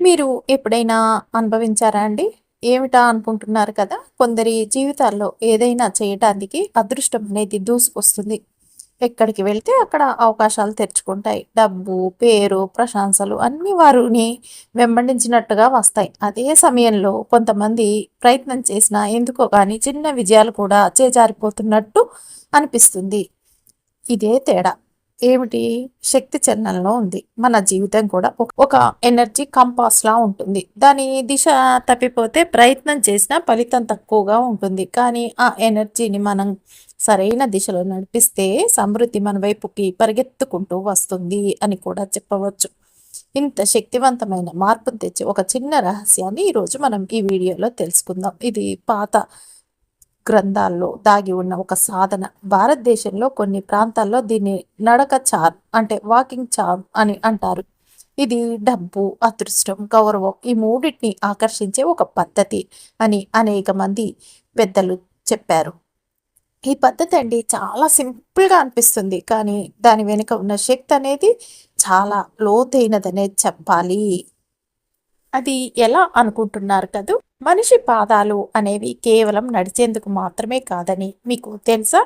మీరు ఎప్పుడైనా అనుభవించారా అండి? ఏమిటా అనుకుంటున్నారు కదా! కొందరి జీవితాల్లో ఏదైనా చేయటానికి అదృష్టం అనేది దూసుకొస్తుంది. ఎక్కడికి వెళ్తే అక్కడ అవకాశాలు తెరుచుకుంటాయి. డబ్బు, పేరు, ప్రశంసలు అన్నీ వారిని వెంబడించినట్టుగా వస్తాయి. అదే సమయంలో కొంతమంది ప్రయత్నం చేసినా ఎందుకో కానీ చిన్న విజయాలు కూడా చేజారిపోతున్నట్టు అనిపిస్తుంది. ఇదే తేడా. ఏమిటి? శక్తి చలనంలో ఉంది. మన జీవితం కూడా ఒక ఎనర్జీ ఎనర్జీ కంపాస్‌లా ఉంటుంది. దాని దిశ తప్పిపోతే ప్రయత్నం చేసినా ఫలితం తక్కువగా ఉంటుంది. కానీ ఆ ఎనర్జీని మనం సరైన దిశలో నడిపిస్తే సమృద్ధి మన వైపుకి పరిగెత్తుకుంటూ వస్తుంది అని కూడా చెప్పవచ్చు. ఇంత శక్తివంతమైన మార్పును తెచ్చి ఒక చిన్న రహస్యాన్ని ఈరోజు మనం ఈ వీడియోలో తెలుసుకుందాం. ఇది పాత గ్రంథాల్లో దాగి ఉన్న ఒక సాధన. భారతదేశంలో కొన్ని ప్రాంతాల్లో దీన్ని నడక చార్ అంటే వాకింగ్ చార్ అని అంటారు. ఇది డబ్బు, అదృష్టం, గౌరవం ఈ మూడింటిని ఆకర్షించే ఒక పద్ధతి అని అనేక మంది పెద్దలు చెప్పారు. ఈ పద్ధతి అండి చాలా సింపుల్‌గా అనిపిస్తుంది. కానీ దాని వెనుక ఉన్న శక్తి అనేది చాలా లోతైనదనే చెప్పాలి. అది ఎలా అనుకుంటున్నారు కదా మనిషి పాదాలు అనేవి కేవలం నడిచేందుకు మాత్రమే కాదని మీకు తెలుసా?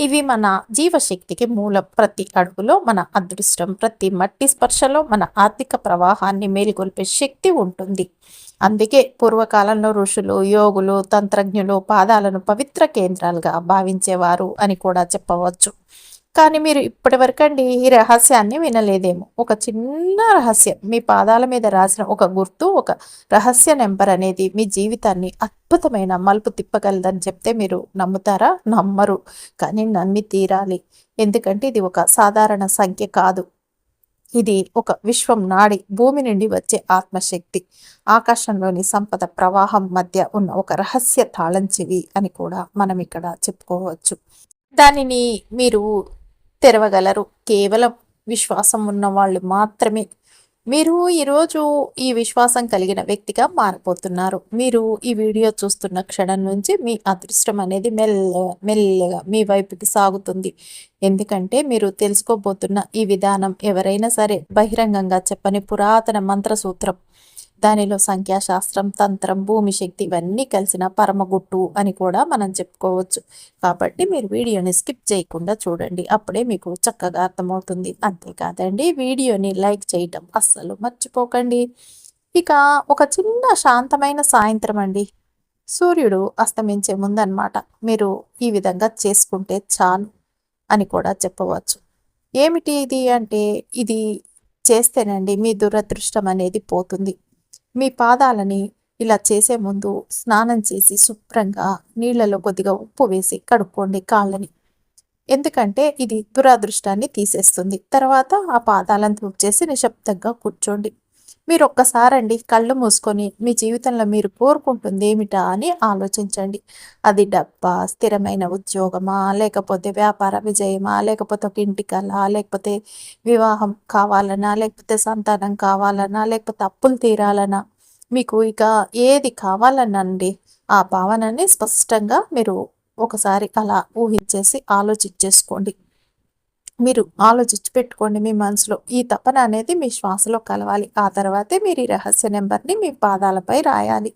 ఇవి మన జీవశక్తికి మూలం. ప్రతి అడుగులో మన అదృష్టం, ప్రతి మట్టి స్పర్శలో మన ఆర్థిక ప్రవాహాన్ని మేలుకొల్పే శక్తి ఉంటుంది. అందుకే పూర్వకాలంలో ఋషులు, యోగులు, తంత్రజ్ఞులు పాదాలను పవిత్ర కేంద్రాలుగా భావించేవారు అని కూడా చెప్పవచ్చు. కానీ మీరు ఇప్పటివరకండి ఈ రహస్యాన్ని వినలేదేమో! ఒక చిన్న రహస్యం. మీ పాదాల మీద రాసిన ఒక గుర్తు, ఒక రహస్య నెంబర్ అనేది మీ జీవితాన్ని అద్భుతమైన మలుపు తిప్పగలదని చెప్తే మీరు నమ్ముతారా? నమ్మరు. కానీ నమ్మి తీరాలి. ఎందుకంటే ఇది ఒక సాధారణ సంఖ్య కాదు. ఇది ఒక విశ్వం నాడి, భూమి నుండి వచ్చే ఆత్మశక్తి, ఆకాశంలోని సంపద ప్రవాహం మధ్య ఉన్న ఒక రహస్య తాళంచివి అని కూడా మనం ఇక్కడ చెప్పుకోవచ్చు. దానిని మీరు తెరవగలరు. కేవలం విశ్వాసం ఉన్నవాళ్ళు మాత్రమే. మీరు ఈరోజు ఈ విశ్వాసం కలిగిన వ్యక్తిగా మారిపోతున్నారు. మీరు ఈ వీడియో చూస్తున్న క్షణం నుంచి మీ అదృష్టం అనేది మెల్లగా, మెల్లగా మీ వైపుకి సాగుతుంది. ఎందుకంటే మీరు తెలుసుకోబోతున్న ఈ విధానం ఎవరైనా సరే బహిరంగంగా చెప్పని పురాతన మంత్ర సూత్రం. దానిలో సంఖ్యాశాస్త్రం, తంత్రం, భూమి శక్తి ఇవన్నీ కలిసిన పరమగుట్టు అని కూడా మనం చెప్పుకోవచ్చు. కాబట్టి మీరు వీడియోని స్కిప్ చేయకుండా చూడండి. అప్పుడే మీకు చక్కగా అర్థమవుతుంది. అంతేకాదండి వీడియోని లైక్ చేయటం అస్సలు మర్చిపోకండి. ఇక ఒక చిన్న శాంతమైన సాయంత్రం అండి. సూర్యుడు అస్తమించే ముందనమాట. మీరు ఈ విధంగా చేసుకుంటే చాలు అని కూడా చెప్పవచ్చు. ఏమిటి ఇది అంటే ఇది చేస్తేనండి మీ దురదృష్టం అనేది పోతుంది. మీ పాదాలని ఇలా చేసే ముందు స్నానం చేసి శుభ్రంగా నీళ్ళలో కొద్దిగా ఉప్పు వేసి కడుక్కోండి కాళ్ళని. ఎందుకంటే ఇది దురాదృష్టాన్ని తీసేస్తుంది. తర్వాత ఆ పాదాలను తుడిచేసి నిశ్శబ్దంగా కూర్చోండి. మీరు ఒక్కసారండి కళ్ళు మూసుకొని మీ జీవితంలో మీరు కోరుకుంటుంది ఏమిటా అని ఆలోచించండి. అది డబ్బా, స్థిరమైన ఉద్యోగమా, లేకపోతే వ్యాపార విజయమా, లేకపోతే ఒక ఇంటి కళ లేకపోతే వివాహం కావాలనా, లేకపోతే సంతానం కావాలనా, లేకపోతే అప్పులు తీరాలనా, మీకు ఇక ఏది కావాలనండి ఆ భావనని స్పష్టంగా మీరు ఒకసారి అలా ఊహించేసి ఆలోచించేసుకోండి. మీరు ఆలోచించి పెట్టుకోండి మీ మనసులో. ఈ తపన అనేది మీ శ్వాసలో కలవాలి. ఆ తర్వాతే మీరు ఈ రహస్య నెంబర్ని మీ పాదాలపై రాయాలి.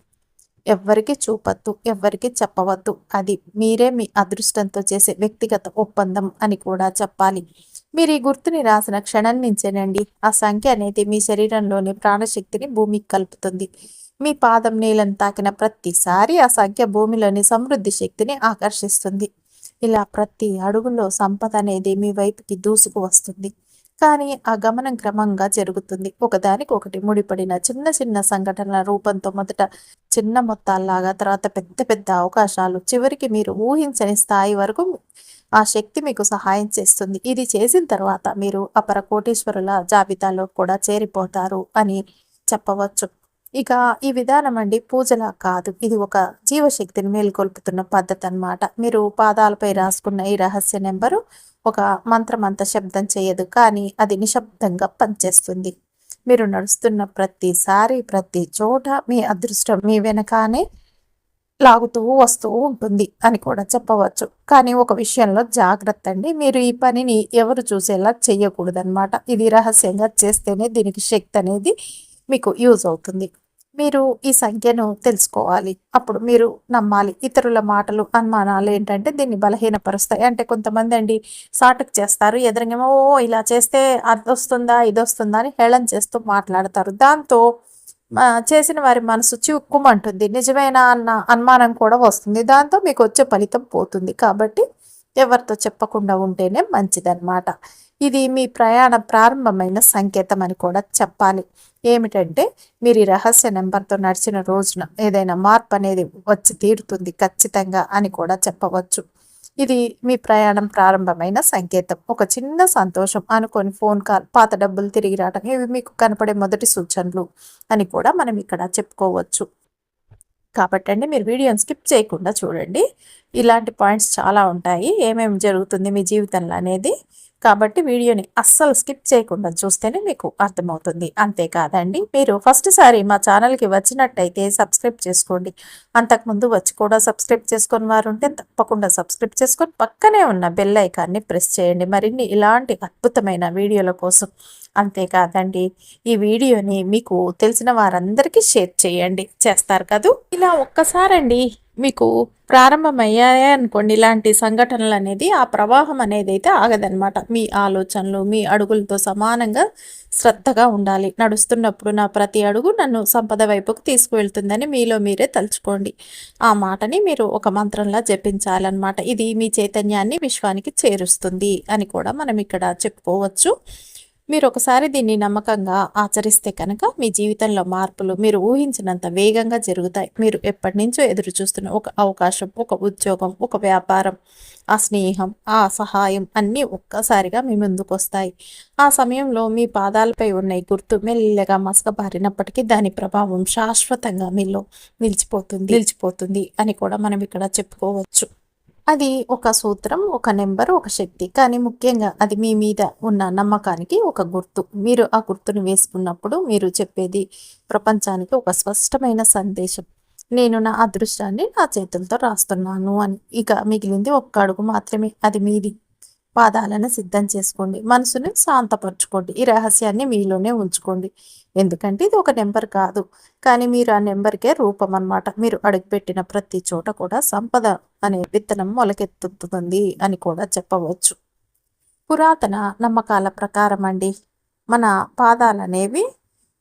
ఎవ్వరికి చూపొద్దు. ఎవ్వరికి చెప్పవద్దు. అది మీరే మీ అదృష్టంతో చేసే వ్యక్తిగత ఒప్పందం అని కూడా చెప్పాలి. మీరు ఈ గుర్తుని రాసిన క్షణం నుంచేనండి ఆ సంఖ్య అనేది మీ శరీరంలోని ప్రాణశక్తిని భూమికి కలుపుతుంది. మీ పాదం నీళ్ళని తాకిన ప్రతిసారి ఆ సంఖ్య భూమిలోని సమృద్ధి శక్తిని ఆకర్షిస్తుంది. ఇలా ప్రతి అడుగులో సంపద అనేది మీ వైపుకి దూసుకు వస్తుంది. కానీ ఆ గమనం క్రమంగా జరుగుతుంది. ఒకదానికి ఒకటి ముడిపడిన చిన్న చిన్న సంఘటనల రూపంతో మొదట చిన్న మొత్తాల్లాగా తర్వాత పెద్ద పెద్ద అవకాశాలు చివరికి మీరు ఊహించని స్థాయి వరకు ఆ శక్తి మీకు సహాయం చేస్తుంది. ఇది చేసిన తర్వాత మీరు అపర కోటీశ్వరుల జాబితాలో కూడా చేరిపోతారు అని చెప్పవచ్చు. ఇక ఈ విధానం అండి పూజలా కాదు. ఇది ఒక జీవశక్తిని మేల్కొల్పుతున్న పద్ధతి అనమాట మీరు పాదాలపై రాసుకున్న ఈ రహస్య నెంబరు ఒక మంత్రం అంత శబ్దం చేయదు. కానీ అది నిశ్శబ్దంగా పనిచేస్తుంది. మీరు నడుస్తున్న ప్రతిసారి, ప్రతి చోట మీ అదృష్టం మీ వెనకానే లాగుతూ వస్తూ ఉంటుంది అని కూడా చెప్పవచ్చు. కానీ ఒక విషయంలో జాగ్రత్త అండి. మీరు ఈ పనిని ఎవరు చూసేలా చెయ్యకూడదనమాట. ఇది రహస్యంగా చేస్తేనే దీనికి శక్తి అనేది మీకు యూజ్ అవుతుంది మీరు ఈ సంఖ్యను తెలుసుకోవాలి. అప్పుడు మీరు నమ్మాలి. ఇతరుల మాటలు అనుమానాలు ఏంటంటే దీన్ని బలహీనపరుస్తాయి. అంటే కొంతమంది అండి సాటుకు చేస్తారు. ఎదురుగేమో ఓ ఇలా చేస్తే అది వస్తుందా ఇది వస్తుందా అని హేళన చేస్తూ మాట్లాడతారు. దాంతో చేసిన వారి మనసు చిక్కుమంటుంది నిజమేనా? అన్న అనుమానం కూడా వస్తుంది. దాంతో మీకు వచ్చే ఫలితం పోతుంది. కాబట్టి ఎవరితో చెప్పకుండా ఉంటేనే మంచిదన్నమాట. ఇది మీ ప్రయాణం ప్రారంభమైన సంకేతం అని కూడా చెప్పాలి. ఏమిటంటే మీరు ఈ రహస్య నెంబర్తో నడిచిన రోజున ఏదైనా మార్పు అనేది వచ్చి తీరుతుంది ఖచ్చితంగా అని కూడా చెప్పవచ్చు. ఇది మీ ప్రయాణం ప్రారంభమైన సంకేతం. ఒక చిన్న సంతోషం అనుకొని ఫోన్ కాల్ పాత డబ్బులు తిరిగి రావటం ఇవి మీకు కనపడే మొదటి సూచనలు అని కూడా మనం ఇక్కడ చెప్పుకోవచ్చు. కాబట్టి అండి మీరు వీడియోని స్కిప్ చేయకుండా చూడండి. ఇలాంటి పాయింట్స్ చాలా ఉంటాయి. ఏమేమి జరుగుతుంది మీ జీవితంలో అనేది కాబట్టి వీడియోని అస్సలు స్కిప్ చేయకుండా చూస్తేనే మీకు అర్థమవుతుంది. అంతేకాదండి మీరు ఫస్ట్ సారి మా ఛానల్కి వచ్చినట్టయితే సబ్స్క్రైబ్ చేసుకోండి. అంతకుముందు వచ్చి కూడా సబ్స్క్రైబ్ చేసుకుని వారు ఉంటే తప్పకుండా సబ్స్క్రైబ్ చేసుకొని పక్కనే ఉన్న బెల్ ఐకాన్ని ప్రెస్ చేయండి. మరిన్ని ఇలాంటి అద్భుతమైన వీడియోల కోసం అంతేకాదండి ఈ వీడియోని మీకు తెలిసిన వారందరికీ షేర్ చేయండి. చేస్తారు కదూ? ఇలా ఒక్కసారండి మీకు ప్రారంభమయ్యాయి అనుకోండి ఇలాంటి సంఘటనలు అనేది ఆ ప్రవాహం అనేది అయితే ఆగదనమాట మీ ఆలోచనలు మీ అడుగులతో సమానంగా శ్రద్ధగా ఉండాలి. నడుస్తున్నప్పుడు నా ప్రతి అడుగు నన్ను సంపద వైపుకు తీసుకువెళ్తుందని మీలో మీరే తలుచుకోండి. ఆ మాటని మీరు ఒక మంత్రంలా జపించాలన్నమాట. ఇది మీ చైతన్యాన్ని విశ్వానికి చేరుస్తుంది అని కూడా మనం ఇక్కడ చెప్పుకోవచ్చు. మీరు ఒకసారి దీన్ని నమ్మకంగా ఆచరిస్తే కనుక మీ జీవితంలో మార్పులు మీరు ఊహించినంత వేగంగా జరుగుతాయి. మీరు ఎప్పటి నుంచో ఎదురు చూస్తున్న ఒక అవకాశం ఒక ఉద్యోగం ఒక వ్యాపారం ఆ స్నేహం ఆ సహాయం అన్నీ ఒక్కసారిగా మీ ముందుకు వస్తాయి ఆ సమయంలో మీ పాదాలపై ఉన్న ఈ గుర్తు మెల్లగా మసకబారినప్పటికీ దాని ప్రభావం శాశ్వతంగా మీలో నిలిచిపోతుంది నిలిచిపోతుంది అని కూడా మనం ఇక్కడ చెప్పుకోవచ్చు. అది ఒక సూత్రం ఒక నెంబర్ ఒక శక్తి. కానీ ముఖ్యంగా అది మీ మీద ఉన్న నమ్మకానికి ఒక గుర్తు. మీరు ఆ గుర్తును వేసుకున్నప్పుడు మీరు చెప్పేది ప్రపంచానికి ఒక స్పష్టమైన సందేశం. నేను నా అదృష్టాన్ని నా చేతులతో రాస్తున్నాను అని. ఇక మిగిలింది ఒక్క అడుగు మాత్రమే. అది మీది. పాదాలను సిద్ధం చేసుకోండి. మనసుని శాంతపరచుకోండి. ఈ రహస్యాన్ని మీలోనే ఉంచుకోండి. ఎందుకంటే ఇది ఒక నెంబర్ కాదు. కానీ మీరు ఆ నెంబర్కే రూపం అనమాట మీరు అడుగుపెట్టిన ప్రతి చోట కూడా సంపద అనే విత్తనం మొలకెత్తుతుంది అని కూడా చెప్పవచ్చు. పురాతన నమ్మకాల ప్రకారం అండి మన పాదాలు అనేవి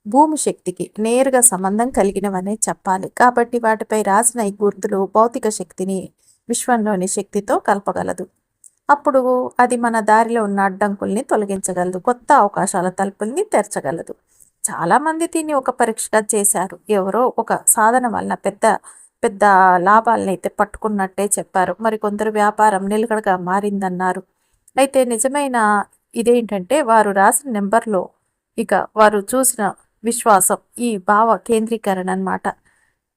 భూమి శక్తికి నేరుగా సంబంధం కలిగినవనే చెప్పాలి. కాబట్టి వాటిపై రాసిన ఈ గుర్తులు భౌతిక శక్తిని విశ్వంలోని శక్తితో కలపగలదు. అప్పుడు అది మన దారిలో ఉన్న అడ్డంకుల్ని తొలగించగలదు కొత్త అవకాశాల తలుపుల్ని తెరచగలదు. చాలామంది దీన్ని ఒక పరీక్షగా చేశారు. ఎవరో ఒక సాధన వలన పెద్ద పెద్ద లాభాలను అయితే పట్టుకున్నట్టే చెప్పారు. మరి కొందరు వ్యాపారం నిలకడగా మారిందన్నారు. అయితే నిజమైన ఇదేంటంటే వారు రాసిన నెంబర్లో ఇక వారు చూసిన విశ్వాసం ఈ భావ కేంద్రీకరణ అనమాట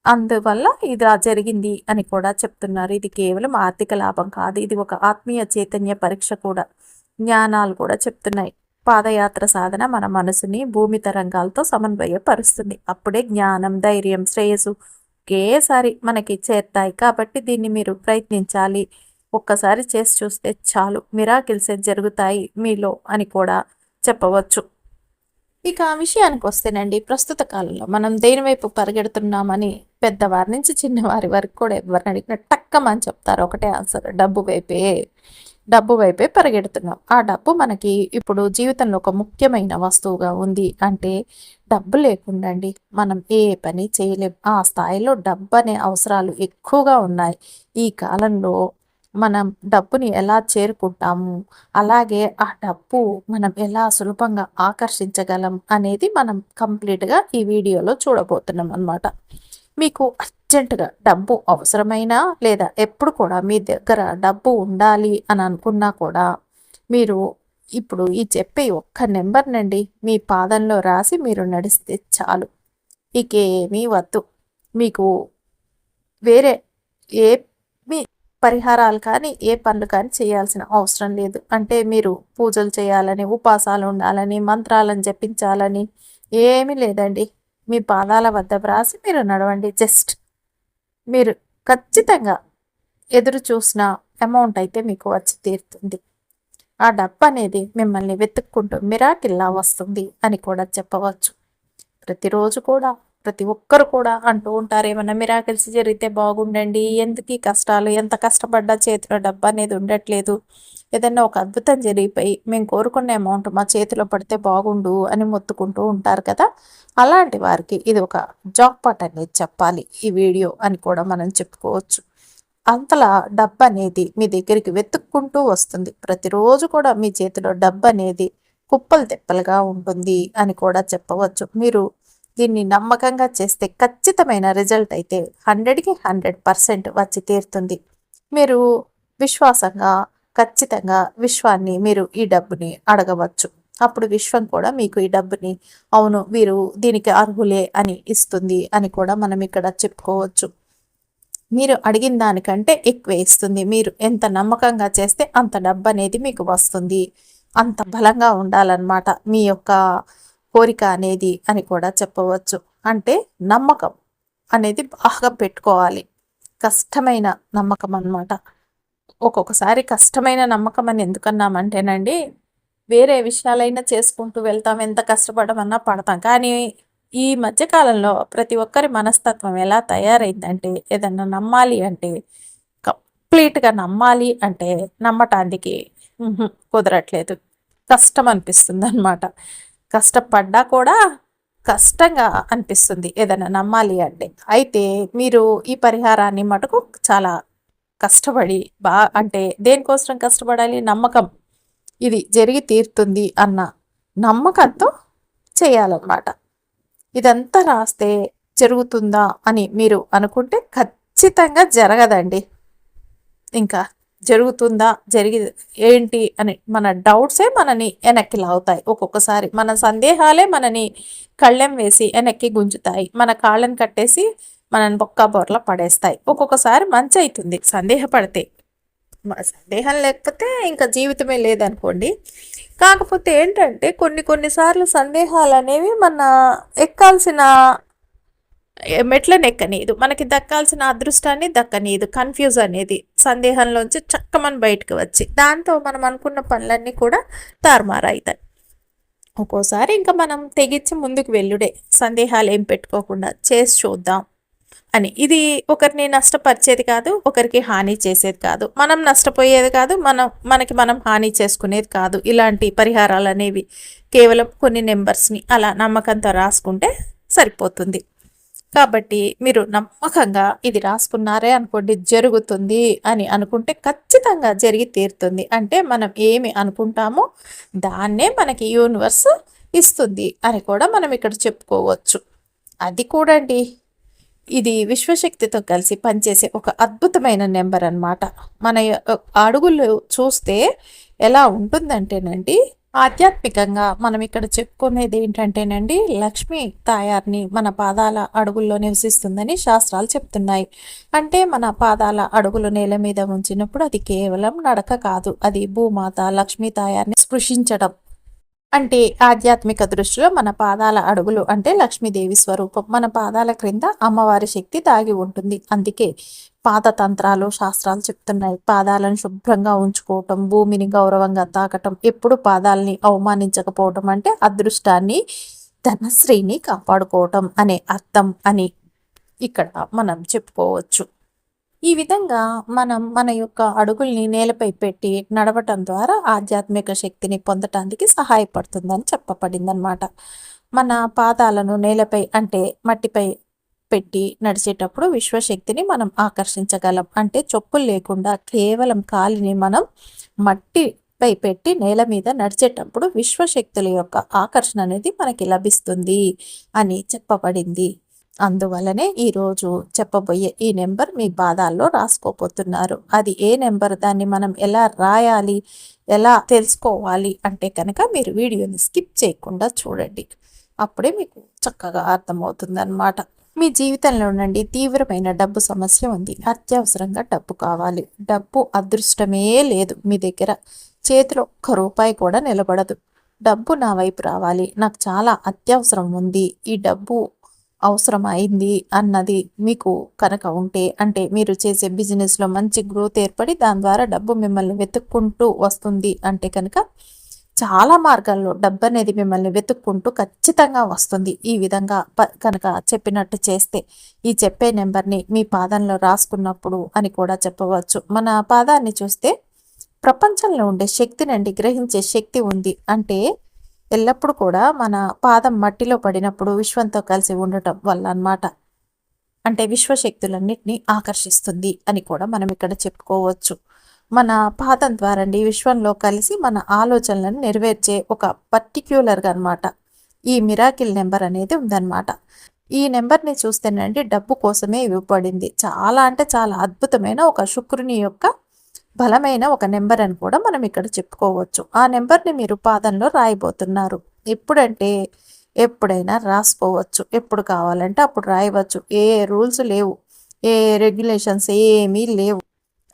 అందువల్ల ఇది జరిగింది అని కూడా చెప్తున్నారు. ఇది కేవలం ఆర్థిక లాభం కాదు. ఇది ఒక ఆత్మీయ చైతన్య పరీక్ష కూడా. జ్ఞానాలు కూడా చెప్తున్నాయి. పాదయాత్ర సాధన మన మనసుని భూమి తరంగాలతో సమన్వయపరుస్తుంది. అప్పుడే జ్ఞానం ధైర్యం శ్రేయస్సు ఒకేసారి మనకి చేరుతాయి. కాబట్టి దీన్ని మీరు ప్రయత్నించాలి. ఒక్కసారి చేసి చూస్తే చాలు. మిరాకిల్స్ జరుగుతాయి మీలో అని కూడా చెప్పవచ్చు. ఇక ఆ విషయానికి వస్తేనండి ప్రస్తుత కాలంలో మనం దేనివైపు పరిగెడుతున్నామని పెద్దవారి నుంచి చిన్నవారి వరకు కూడా ఎవరిని అడిగిన టక్కమని చెప్తారు. ఒకటే ఆన్సర్. డబ్బు వైపే డబ్బు వైపే పరిగెడుతున్నాం. ఆ డబ్బు మనకి ఇప్పుడు జీవితంలో ఒక ముఖ్యమైన వస్తువుగా ఉంది అంటే డబ్బు లేకుండా అండి మనం ఏ పని చేయలేం. ఆ స్థాయిలో డబ్బు అనే అవసరాలు ఎక్కువగా ఉన్నాయి. ఈ కాలంలో మనం డబ్బుని ఎలా చేరుకుంటాము? అలాగే ఆ డబ్బు మనం ఎలా సులభంగా ఆకర్షించగలం అనేది మనం కంప్లీట్గా ఈ వీడియోలో చూడబోతున్నాం అనమాట మీకు అర్జెంటుగా డబ్బు అవసరమైనా లేదా ఎప్పుడు కూడా మీ దగ్గర డబ్బు ఉండాలి అని అనుకున్నా కూడా మీరు ఇప్పుడు ఈ చెప్పే ఒక్క నెంబర్ నుండి మీ పాదంలో రాసి మీరు నడిస్తే చాలు. ఇకేమీ వద్దు. మీకు వేరే ఏ మీ పరిహారాలు కానీ ఏ పనులు కానీ చేయాల్సిన అవసరం లేదు. అంటే మీరు పూజలు చేయాలని ఉపాసాలు ఉండాలని మంత్రాలను జపించాలని ఏమీ లేదండి. మీ పాదాల వద్ద వ్రాసి మీరు నడవండి. జస్ట్ మీరు ఖచ్చితంగా ఎదురు చూసిన అమౌంట్ అయితే మీకు వచ్చి తీరుతుంది. ఆ డబ్బు అనేది మిమ్మల్ని వెతుక్కుంటూ మిరాకిల్లా వస్తుంది అని కూడా చెప్పవచ్చు. ప్రతిరోజు కూడా ప్రతి ఒక్కరు కూడా అంటూ ఉంటారు ఏమన్నా మిరాకిల్స్ జరిగితే బాగుండండి. ఎందుకు ఈ కష్టాలు? ఎంత కష్టపడ్డా చేతిలో డబ్బు అనేది ఉండట్లేదు. ఏదన్నా ఒక అద్భుతం జరిగిపోయి మేము కోరుకున్న అమౌంట్ మా చేతిలో పడితే బాగుండు అని మొత్తుకుంటూ ఉంటారు కదా. అలాంటి వారికి ఇది ఒక జాక్ పాట్ అనేది చెప్పాలి ఈ వీడియో అని కూడా మనం చెప్పుకోవచ్చు. అంతలా డబ్బు అనేది మీ దగ్గరికి వెతుక్కుంటూ వస్తుంది. ప్రతిరోజు కూడా మీ చేతిలో డబ్బు అనేది కుప్పలు తెప్పలుగా ఉంటుంది అని కూడా చెప్పవచ్చు. మీరు దీన్ని నమ్మకంగా చేస్తే ఖచ్చితమైన రిజల్ట్ అయితే హండ్రెడ్కి హండ్రెడ్ పర్సెంట్ వచ్చి తీరుతుంది. మీరు విశ్వాసంగా ఖచ్చితంగా విశ్వాన్ని మీరు ఈ డబ్బుని అడగవచ్చు. అప్పుడు విశ్వం కూడా మీకు ఈ డబ్బుని అవును వీరు దీనికి అర్హులే అని ఇస్తుంది అని కూడా మనం ఇక్కడ చెప్పుకోవచ్చు. మీరు అడిగిన దానికంటే ఎక్కువ ఇస్తుంది. మీరు ఎంత నమ్మకంగా చేస్తే అంత డబ్బు అనేది మీకు వస్తుంది. అంత బలంగా ఉండాలన్నమాట. మీ యొక్క కోరిక అనేది అని కూడా చెప్పవచ్చు. అంటే నమ్మకం అనేది బాగా పెట్టుకోవాలి. కష్టమైన నమ్మకం అన్నమాట. ఒక్కొక్కసారి కష్టమైన నమ్మకం అని ఎందుకన్నామంటేనండి వేరే విషయాలైనా చేసుకుంటూ వెళ్తాం ఎంత కష్టపడమన్నా పడతాం. కానీ ఈ మధ్యకాలంలో ప్రతి ఒక్కరి మనస్తత్వం ఎలా తయారైందంటే ఏదన్నా నమ్మాలి అంటే కంప్లీట్గా నమ్మాలి అంటే నమ్మటానికి కుదరట్లేదు. కష్టం అనిపిస్తుంది అనమాట కష్టపడ్డా కూడా కష్టంగా అనిపిస్తుంది ఏదైనా నమ్మాలి అంటే. అయితే మీరు ఈ పరిహారాన్ని మటుకు చాలా కష్టపడి బా అంటే దేనికోసం కష్టపడాలి? నమ్మకం. ఇది జరిగి తీరుతుంది అన్న నమ్మకంతో చేయాలన్నమాట. ఇదంతా రాస్తే జరుగుతుందా అని మీరు అనుకుంటే ఖచ్చితంగా జరగదండి. ఇంకా జరుగుతుందా జరిగి ఏంటి అని మన డౌట్సే మనని వెనక్కి లాగుతాయి. ఒక్కొక్కసారి మన సందేహాలే మనని కళ్ళెం వేసి వెనక్కి గుంజుతాయి. మన కాళ్ళని కట్టేసి మనని బొక్క బొర్ల పడేస్తాయి. ఒక్కొక్కసారి మంచి అవుతుంది సందేహపడితే. సందేహం లేకపోతే ఇంకా జీవితమే లేదనుకోండి. కాకపోతే ఏంటంటే కొన్ని కొన్నిసార్లు సందేహాలు అనేవి మన ఎక్కాల్సిన మెట్లను ఎక్కనీదు మనకి దక్కాల్సిన అదృష్టాన్ని దక్కనీదు. కన్ఫ్యూజ్ అనేది సందేహంలోంచి చక్కమని బయటకు వచ్చి దాంతో మనం అనుకున్న పనులన్నీ కూడా తారుమారవుతాయి. ఒక్కోసారి ఇంకా మనం తెగించి ముందుకు వెళ్ళుడే సందేహాలు ఏం పెట్టుకోకుండా చేసి చూద్దాం అని. ఇది ఒకరిని నష్టపరిచేది కాదు ఒకరికి హాని చేసేది కాదు. మనం నష్టపోయేది కాదు మనం మనకి మనం హాని చేసుకునేది కాదు. ఇలాంటి పరిహారాలు అనేవి కేవలం కొన్ని నెంబర్స్ని అలా నమ్మకంతో రాసుకుంటే సరిపోతుంది. కాబట్టి మీరు నమ్మకంగా ఇది రాసుకున్నారే అనుకోండి జరుగుతుంది అని అనుకుంటే ఖచ్చితంగా జరిగి తీరుతుంది. అంటే మనం ఏమి అనుకుంటామో దాన్నే మనకి యూనివర్స్ ఇస్తుంది అని కూడా మనం ఇక్కడ చెప్పుకోవచ్చు. అది కూడా అండి ఇది విశ్వశక్తితో కలిసి పనిచేసే ఒక అద్భుతమైన నెంబర్ అనమాట మన అడుగులు చూస్తే ఎలా ఉంటుందంటేనండి ఆధ్యాత్మికంగా మనం ఇక్కడ చెప్పుకునేది ఏంటంటేనండి లక్ష్మి తాయార్ని మన పాదాల అడుగుల్లో నివసిస్తుందని శాస్త్రాలు చెప్తున్నాయి. అంటే మన పాదాల అడుగులు నేల మీద ఉంచినప్పుడు అది కేవలం నడక కాదు అది భూమాత లక్ష్మీ తాయార్ని స్పృశించడం. అంటే ఆధ్యాత్మిక దృష్టిలో మన పాదాల అడుగులు అంటే లక్ష్మీదేవి స్వరూపం. మన పాదాల క్రింద అమ్మవారి శక్తి దాగి ఉంటుంది. అందుకే పాత తంత్రాలు శాస్త్రాలు చెప్తున్నాయి. పాదాలను శుభ్రంగా ఉంచుకోవటం భూమిని గౌరవంగా తాకటం ఎప్పుడు పాదాలని అవమానించకపోవటం అంటే అదృష్టాన్ని ధనశ్రీని కాపాడుకోవటం అనే అర్థం అని ఇక్కడ మనం చెప్పుకోవచ్చు. ఈ విధంగా మనం మన యొక్క అడుగుల్ని నేలపై పెట్టి నడవటం ద్వారా ఆధ్యాత్మిక శక్తిని పొందటానికి సహాయపడుతుందని చెప్పబడిందనమాట మన పాదాలను నేలపై అంటే మట్టిపై పెట్టి నడిచేటప్పుడు విశ్వశక్తిని మనం ఆకర్షించగలం. అంటే చొప్పులు లేకుండా కేవలం కాలిని మనం మట్టిపై పెట్టి నేల మీద నడిచేటప్పుడు విశ్వశక్తుల యొక్క ఆకర్షణ అనేది మనకి లభిస్తుంది అని చెప్పబడింది. అందువలనే ఈరోజు చెప్పబోయే ఈ నెంబర్ మీ బాధాల్లో రాసుకోపోతున్నారు అది ఏ నెంబర్? దాన్ని మనం ఎలా రాయాలి? ఎలా తెలుసుకోవాలి? అంటే కనుక మీరు వీడియోని స్కిప్ చేయకుండా చూడండి. అప్పుడే మీకు చక్కగా అర్థమవుతుంది అనమాట మీ జీవితంలో నుండి తీవ్రమైన డబ్బు సమస్య ఉంది. అత్యవసరంగా డబ్బు కావాలి. డబ్బు అదృష్టమే లేదు మీ దగ్గర. చేతిలో ఒక్క రూపాయి కూడా నిలబడదు. డబ్బు నా వైపు రావాలి. నాకు చాలా అత్యవసరం ఉంది. ఈ డబ్బు అవసరం అయింది అన్నది మీకు కనుక ఉంటే అంటే మీరు చేసే బిజినెస్లో మంచి గ్రోత్ ఏర్పడి దాని ద్వారా డబ్బు మిమ్మల్ని వెతుక్కుంటూ వస్తుంది అంటే కనుక చాలా మార్గాల్లో డబ్బు అనేది మిమ్మల్ని వెతుక్కుంటూ ఖచ్చితంగా వస్తుంది. ఈ విధంగా కనుక చెప్పినట్టు చేస్తే ఈ చెప్పే నెంబర్ని మీ పాదంలో రాసుకున్నప్పుడు అని కూడా చెప్పవచ్చు. మన పాదాన్ని చూస్తే ప్రపంచంలో ఉండే శక్తినండి గ్రహించే శక్తి ఉంది అంటే ఎల్లప్పుడూ కూడా మన పాదం మట్టిలో పడినప్పుడు విశ్వంతో కలిసి ఉండటం వల్ల అన్నమాట. అంటే విశ్వశక్తులన్నింటినీ ఆకర్షిస్తుంది అని కూడా మనం ఇక్కడ చెప్పుకోవచ్చు. మన పాదం ద్వారా అండి విశ్వంలో కలిసి మన ఆలోచనలను నెరవేర్చే ఒక పర్టిక్యులర్గా అనమాట ఈ మిరాకిల్ నెంబర్ అనేది ఉందన్నమాట. ఈ నెంబర్ని చూస్తేనండి డబ్బు కోసమే ఇవ్వబడింది. చాలా అంటే చాలా అద్భుతమైన ఒక శుక్రుని యొక్క బలమైన ఒక నెంబర్ అని కూడా మనం ఇక్కడ చెప్పుకోవచ్చు. ఆ నెంబర్ని మీరు పాదంలో రాయబోతున్నారు. ఎప్పుడంటే ఎప్పుడైనా రాసుకోవచ్చు. ఎప్పుడు కావాలంటే అప్పుడు రాయవచ్చు. ఏ రూల్స్ లేవు. ఏ రెగ్యులేషన్స్ ఏమీ లేవు.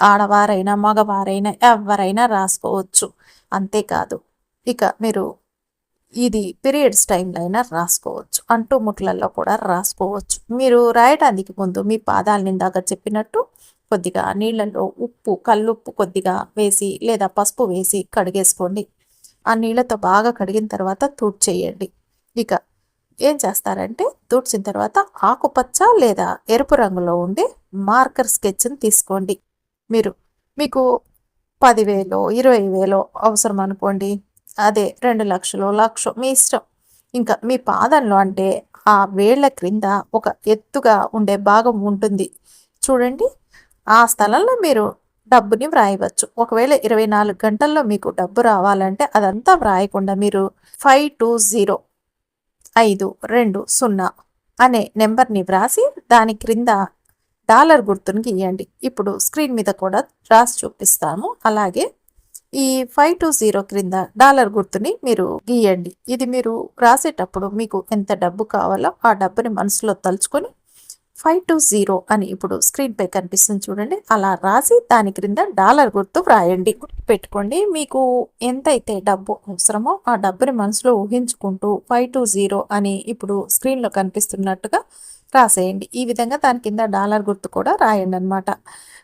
ఆడవారైనా మగవారైనా ఎవరైనా రాసుకోవచ్చు. అంతేకాదు ఇక మీరు ఇది పీరియడ్స్ టైంలో అయినా రాసుకోవచ్చు. అంటూ ముట్లల్లో కూడా రాసుకోవచ్చు. మీరు రాయడానికి ముందు మీ పాదాలని ఇందాక చెప్పినట్టు కొద్దిగా నీళ్ళల్లో ఉప్పు కల్లుప్పు కొద్దిగా వేసి లేదా పసుపు వేసి కడిగేసుకోండి. ఆ నీళ్ళతో బాగా కడిగిన తర్వాత తుడ్చేయండి ఇక ఏం చేస్తారంటే తూడ్చిన తర్వాత ఆకుపచ్చ లేదా ఎరుపు రంగులో ఉండే మార్కర్ స్కెచ్ని తీసుకోండి. మీరు మీకు పదివేలు ఇరవై వేలు అవసరం అనుకోండి అదే రెండు లక్షలు లక్ష మీ ఇష్టం. ఇంకా మీ పాదంలో అంటే ఆ వేళ్ళ క్రింద ఒక ఎత్తుగా ఉండే భాగం ఉంటుంది. చూడండి. ఆ స్థలంలో మీరు డబ్బుని వ్రాయవచ్చు. ఒకవేళ ఇరవై నాలుగు గంటల్లో మీకు డబ్బు రావాలంటే అదంతా వ్రాయకుండా మీరు ఫైవ్ టూ జీరో ఐదు రెండు సున్నా అనే నెంబర్ని వ్రాసి దాని క్రింద డాలర్ గుర్తుని గీయండి ఇప్పుడు స్క్రీన్ మీద కూడా రాసి చూపిస్తాము అలాగే ఈ ఫైవ్ టు జీరో క్రింద డాలర్ గుర్తుని మీరు గీయండి. ఇది మీరు రాసేటప్పుడు మీకు ఎంత డబ్బు కావాలో ఆ డబ్బుని మనసులో తలుచుకొని ఫైవ్ టు జీరో అని ఇప్పుడు స్క్రీన్ పై కనిపిస్తుంది చూడండి. అలా రాసి దాని క్రింద డాలర్ గుర్తు వ్రాయండి. పెట్టుకోండి మీకు ఎంతైతే డబ్బు అవసరమో ఆ డబ్బుని మనసులో ఊహించుకుంటూ ఫైవ్ టు జీరో అని ఇప్పుడు స్క్రీన్లో కనిపిస్తున్నట్టుగా రాసేయండి. ఈ విధంగా దాని కింద డాలర్ గుర్తు కూడా రాయండి అనమాట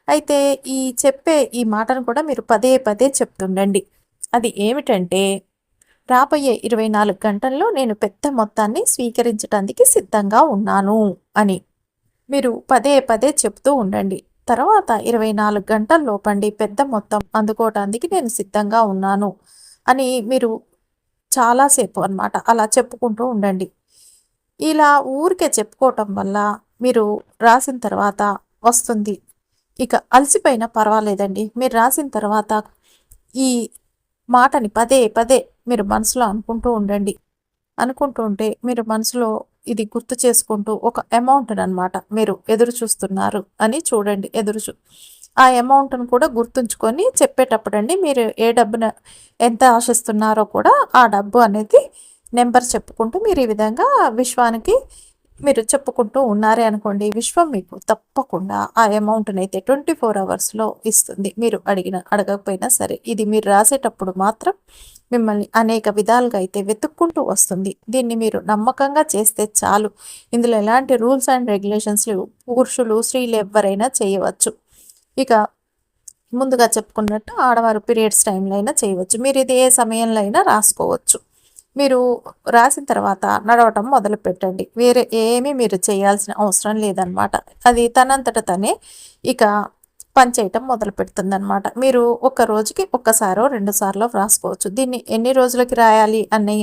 అయితే ఈ చెప్పే ఈ మాటను కూడా మీరు పదే పదే చెప్తుండండి. అది ఏమిటంటే రాబోయే ఇరవై నాలుగు గంటల్లో నేను పెద్ద మొత్తాన్ని స్వీకరించడానికి సిద్ధంగా ఉన్నాను అని మీరు పదే పదే చెప్తూ ఉండండి. తర్వాత ఇరవై నాలుగు గంటల లోపండి పెద్ద మొత్తం అందుకోవటానికి నేను సిద్ధంగా ఉన్నాను అని మీరు చాలాసేపు అనమాట అలా చెప్పుకుంటూ ఉండండి. ఇలా ఊరికే చెప్పుకోవటం వల్ల మీరు రాసిన తర్వాత వస్తుంది. ఇక అలసిపోయినా పర్వాలేదండి. మీరు రాసిన తర్వాత ఈ మాటని పదే పదే మీరు మనసులో అనుకుంటూ ఉండండి. అనుకుంటూ ఉంటే మీరు మనసులో ఇది గుర్తు చేసుకుంటూ ఒక అమౌంట్ అనమాట మీరు ఎదురు చూస్తున్నారు అని చూడండి. ఎదురు చూ ఆ అమౌంట్ను కూడా గుర్తుంచుకొని చెప్పేటప్పుడు అండి మీరు ఏ డబ్బున ఎంత ఆశిస్తున్నారో కూడా ఆ డబ్బు అనేది నెంబర్ చెప్పుకుంటూ మీరు ఈ విధంగా విశ్వానికి మీరు చెప్పుకుంటూ ఉన్నారే అనుకోండి విశ్వం మీకు తప్పకుండా ఆ అమౌంట్ని అయితే ట్వంటీ ఫోర్ అవర్స్లో ఇస్తుంది. మీరు అడిగిన అడగకపోయినా సరే ఇది మీరు రాసేటప్పుడు మాత్రం మిమ్మల్ని అనేక విధాలుగా అయితే వెతుక్కుంటూ వస్తుంది. దీన్ని మీరు నమ్మకంగా చేస్తే చాలు. ఇందులో ఎలాంటి రూల్స్ అండ్ రెగ్యులేషన్స్ పురుషులు స్త్రీలు ఎవరైనా చేయవచ్చు. ఇక ముందుగా చెప్పుకున్నట్టు ఆడవారు పీరియడ్స్ టైంలో అయినా చేయవచ్చు. మీరు ఇది ఏ సమయంలో అయినా రాసుకోవచ్చు. మీరు రాసిన తర్వాత నడవటం మొదలు పెట్టండి వేరే ఏమీ మీరు చేయాల్సిన అవసరం లేదనమాట అది తనంతట తనే ఇక పనిచేయటం మొదలు పెడుతుందనమాట మీరు ఒక రోజుకి ఒక్కసారో రెండు సార్లు రాసుకోవచ్చు దీన్ని ఎన్ని రోజులకి రాయాలి అని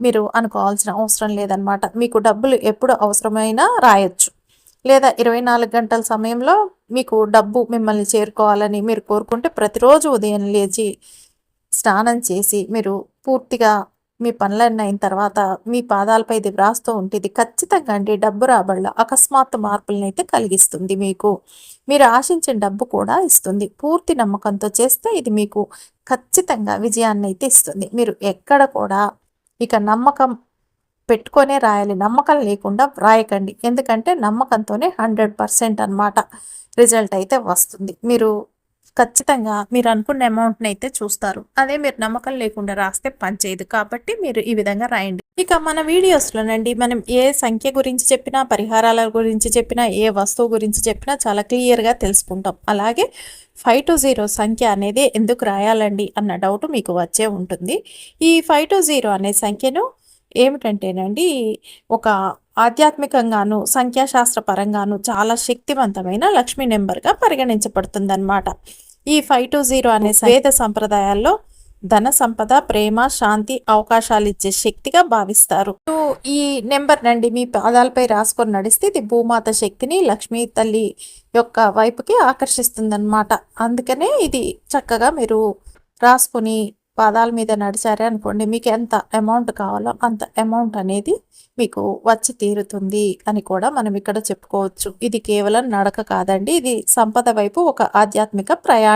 మీరు అనుకోవాల్సిన అవసరం లేదనమాట మీకు డబ్బులు ఎప్పుడు అవసరమైనా రాయొచ్చు. లేదా ఇరవై నాలుగు గంటల సమయంలో మీకు డబ్బు మిమ్మల్ని చేరుకోవాలని మీరు కోరుకుంటే ప్రతిరోజు ఉదయం లేచి స్నానం చేసి మీరు పూర్తిగా మీ పనులన్నీ అయిన తర్వాత మీ పాదాలపై ఇది వ్రాస్తూ ఉంటే ఇది ఖచ్చితంగా అండి డబ్బు రాబళ్ళ అకస్మాత్తు మార్పులను అయితే కలిగిస్తుంది మీకు. మీరు ఆశించిన డబ్బు కూడా ఇస్తుంది. పూర్తి నమ్మకంతో చేస్తే ఇది మీకు ఖచ్చితంగా విజయాన్ని అయితే ఇస్తుంది. మీరు ఎక్కడ కూడా ఇక నమ్మకం పెట్టుకొనే రాయాలి. నమ్మకం లేకుండా వ్రాయకండి. ఎందుకంటే నమ్మకంతోనే హండ్రెడ్ పర్సెంట్ అనమాట రిజల్ట్ అయితే వస్తుంది. మీరు ఖచ్చితంగా మీరు అనుకున్న అమౌంట్ని అయితే చూస్తారు. అదే మీరు నమ్మకం లేకుండా రాస్తే పనిచేయదు కాబట్టి మీరు ఈ విధంగా రాయండి. ఇక మన వీడియోస్లోనండి మనం ఏ సంఖ్య గురించి చెప్పినా పరిహారాల గురించి చెప్పినా ఏ వస్తువు గురించి చెప్పినా చాలా క్లియర్గా తెలుసుకుంటాం. అలాగే ఫైవ్ టు జీరో సంఖ్య అనేది ఎందుకు రాయాలండి అన్న డౌట్ మీకు వచ్చే ఉంటుంది. ఈ ఫైవ్ టు జీరో అనే సంఖ్యను ఏమిటంటేనండి ఒక ఆధ్యాత్మికంగాను సంఖ్యాశాస్త్ర పరంగాను చాలా శక్తివంతమైన లక్ష్మీ నెంబర్గా పరిగణించబడుతుందన్నమాట. ఈ ఫైవ్ టు జీరో అనే వేద సంప్రదాయాల్లో ధన సంపద ప్రేమ శాంతి అవకాశాలు ఇచ్చే శక్తిగా భావిస్తారు. ఈ నెంబర్ నండి మీ పాదాలపై రాసుకొని నడిస్తే ఇది భూమాత శక్తిని లక్ష్మీ తల్లి యొక్క వైపుకి ఆకర్షిస్తుందన్నమాట. అందుకనే ఇది చక్కగా మీరు రాసుకొని పాదాల మీద నడిచారే అనుకోండి మీకు ఎంత అమౌంట్ కావాలో అంత అమౌంట్ అనేది మీకు వచ్చి తీరుతుంది అని కూడా మనం ఇక్కడ చెప్పుకోవచ్చు. ఇది కేవలం నడక కాదండి ఇది సంపద వైపు ఒక ఆధ్యాత్మిక ప్రయాణం.